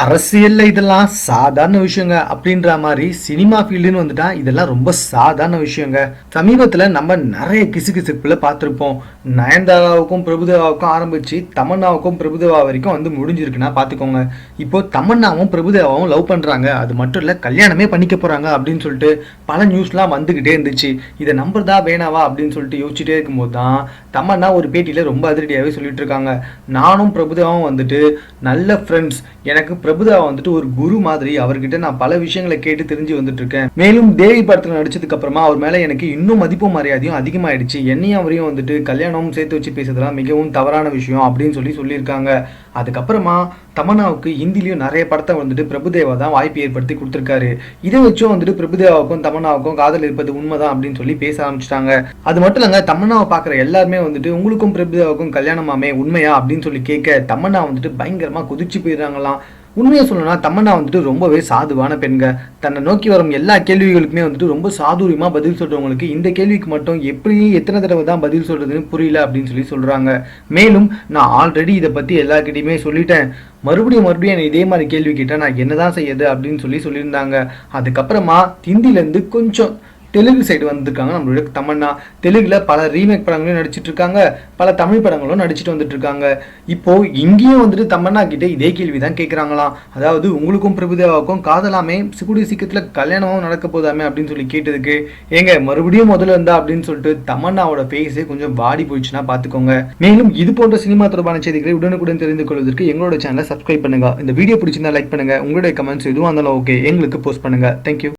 அரசியல்ல இதெல்லாம் சாதாரண விஷயங்க அப்படின்ற மாதிரி சினிமா ஃபீல்டுன்னு வந்துட்டா இதெல்லாம் ரொம்ப சாதாரண விஷயங்க. சமீபத்துல நம்ம நிறைய கிசு கிசுகிசுப்புல பார்த்துருப்போம். நயன்தாராவுக்கும் பிரபுதேவாவுக்கும் ஆரம்பிச்சு தமன்னாவுக்கும் பிரபுதேவா வரைக்கும் வந்து முடிஞ்சிருக்குன்னா பார்த்துக்கோங்க. இப்போ தமன்னாவும் பிரபுதேவாவும் லவ் பண்றாங்க. அது மட்டும் இல்ல கல்யாணமே பண்ணிக்க போறாங்க அப்படின்னு சொல்லிட்டு பல நியூஸ்லாம் வந்துகிட்டே இருந்துச்சு. இதை நம்புறதா வேணாவா அப்படின்னு சொல்லிட்டு யோசிச்சுட்டே இருக்கும்போது தான் தமன்னா ஒரு பேட்டியில ரொம்ப அதிரடியாகவே சொல்லிட்டு இருக்காங்க. நானும் பிரபுதேவாவும் வந்துட்டு நல்ல ஃப்ரெண்ட்ஸ் எனக்கு பிரபுதாவை வந்துட்டு ஒரு குரு மாதிரி அவர்கிட்ட நான் பல விஷயங்களை கேட்டு தெரிஞ்சு வந்துட்டு இருக்கேன் மேலும் தேவி படத்துல நடிச்சதுக்கு அப்புறமா அவர் மேல எனக்கு இன்னும் மதிப்பும் மரியாதையும் அதிகமாயிடுச்சு. என்னையும் அவரையும் வந்துட்டு கல்யாணமும் சேர்த்து வச்சு பேசுறதுலாம் மிகவும் தவறான விஷயம் அப்படின்னு சொல்லி சொல்லியிருக்காங்க. அதுக்கப்புறமா தமன்னாவுக்கு ஹிந்திலையும் நிறைய படத்தை வந்துட்டு பிரபுதேவா தான் வாய்ப்பு ஏற்படுத்தி கொடுத்துருக்காரு. இதை வச்சும் வந்துட்டு பிரபுதேவாவுக்கும் தமன்னாவுக்கும் காதல் இருப்பது உண்மைதான் அப்படின்னு சொல்லி பேச ஆரம்பிச்சிட்டாங்க. அது மட்டும் இல்லைங்க தமன்னாவை பார்க்குற எல்லாருமே வந்துட்டு உங்களுக்கும் பிரபுதேவாவுக்கும் கல்யாணமாமே உண்மையா அப்படின்னு சொல்லி கேட்க தமன்னா வந்துட்டு பயங்கரமா குதிச்சு போயிடுறாங்களாம். உண்மையை சொல்லணும்னா தமன்னா வந்துட்டு ரொம்பவே சாதுவான பெண்கள் தன்னை நோக்கி வரும் எல்லா கேள்விகளுக்குமே வந்துட்டு ரொம்ப சாதுரியமா பதில் சொல்றவங்களுக்கு இந்த கேள்விக்கு மட்டும் எப்படி எத்தனை தடவை தான் பதில் சொல்றதுன்னு புரியல அப்படின்னு சொல்லி சொல்றாங்க. மேலும் நான் ஆல்ரெடி இதை பத்தி எல்லாருக்கிட்டையுமே சொல்லிட்டேன். மறுபடியும் மறுபடியும் என்னை இதே மாதிரி கேள்வி கேட்டால் நான் என்னதான் செய்யுது அப்படின்னு சொல்லி சொல்லியிருந்தாங்க. அதுக்கப்புறமா திந்திலேருந்து கொஞ்சம் தெலுங்கு சைடு வந்திருக்காங்க. நம்மளுடைய தமன்னா தெலுங்குல பல ரீமேக் படங்களும் நடிச்சிட்டு இருக்காங்க பல தமிழ் படங்களும் நடிச்சிட்டு வந்துட்டு இருக்காங்க இப்போ இங்கேயும் வந்துட்டு தமன்னா கிட்ட இதே கேள்வி தான் கேட்குறாங்களாம் அதாவது உங்களுக்கும் பிரபுதேவாவுக்கும் காதலாமே கூடிய சீக்கிரத்தில் கல்யாணமும் நடக்க போதாமே அப்படின்னு சொல்லி கேட்டதுக்கு ஏங்க மறுபடியும் முதல்ல இருந்தா அப்படின்னு சொல்லிட்டு தமன்னாவோட ஃபேஸே கொஞ்சம் வாடி போயிடுச்சுன்னா பார்த்துக்கோங்க மேலும் இது போன்ற சினிமா தொடர்பான செய்திகளை உடனுக்குடன் தெரிந்து கொள்வதற்கு எங்களோட சேனலை சப்ஸ்கிரைப் பண்ணுங்க. இந்த வீடியோ பிடிச்சிருந்தா லைக் பண்ணுங்க. உங்களுடைய கமெண்ட்ஸ் எதுவும் இருந்தாலும் ஓகே எங்களுக்கு போஸ்ட் பண்ணுங்க. தேங்க்யூ